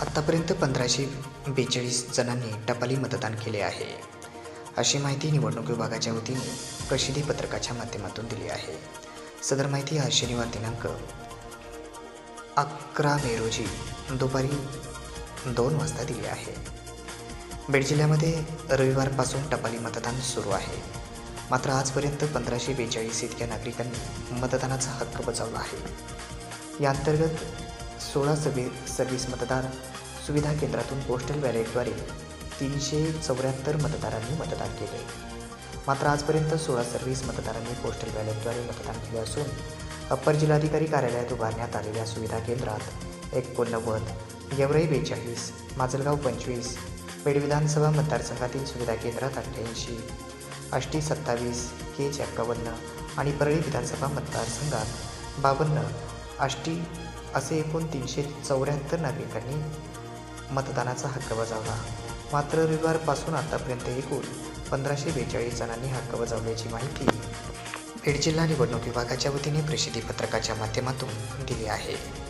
आत्तापर्यंत पंधराशे बेचाळीस जणांनी टपाली मतदान केले आहे. अशी माहिती निवडणूक विभागाच्या वतीने प्रसिद्धी पत्रकाच्या माध्यमातून दिली आहे. सदर माहिती आज शनिवार दिनांक अकरा मे रोजी दुपारी दोन वाजता दिली आहे. बीड जिल्ह्यामध्ये रविवारपासून टपाली मतदान सुरू आहे. मात्र आजपर्यंत पंधराशे बेचाळीस इतक्या नागरिकांनी मतदानाचा हक्क बजावला आहे. या अंतर्गत सोळा सव्वी सव्वीस मतदार सुविधा केंद्रातून पोस्टल बॅलेटद्वारे तीनशे चौऱ्याहत्तर मतदारांनी मतदान केले. मात्र आजपर्यंत सोळा सव्वीस मतदारांनी पोस्टल बॅलेटद्वारे मतदान केले असून अप्पर जिल्हाधिकारी कार्यालयात उभारण्यात आलेल्या सुविधा केंद्रात एकोणनव्वद गेवराई बेचाळीस माजलगाव पंचवीस पेड विधानसभा मतदारसंघातील सुविधा केंद्रात अठ्ठ्याऐंशी आष्टी सत्तावीस के एक्कावन्न आणि परळी विधानसभा मतदारसंघात बावन्न आष्टी असे एकूण तीनशे चौऱ्याहत्तर नागरिकांनी मतदानाचा हक्क बजावला. मात्र रविवारपासून आतापर्यंत एकूण पंधराशे बेचाळीस जणांनी हक्क बजावल्याची माहिती बीड जिल्हा निवडणूक विभागाच्या वतीने प्रसिद्धी पत्रकाच्या माध्यमातून दिली आहे.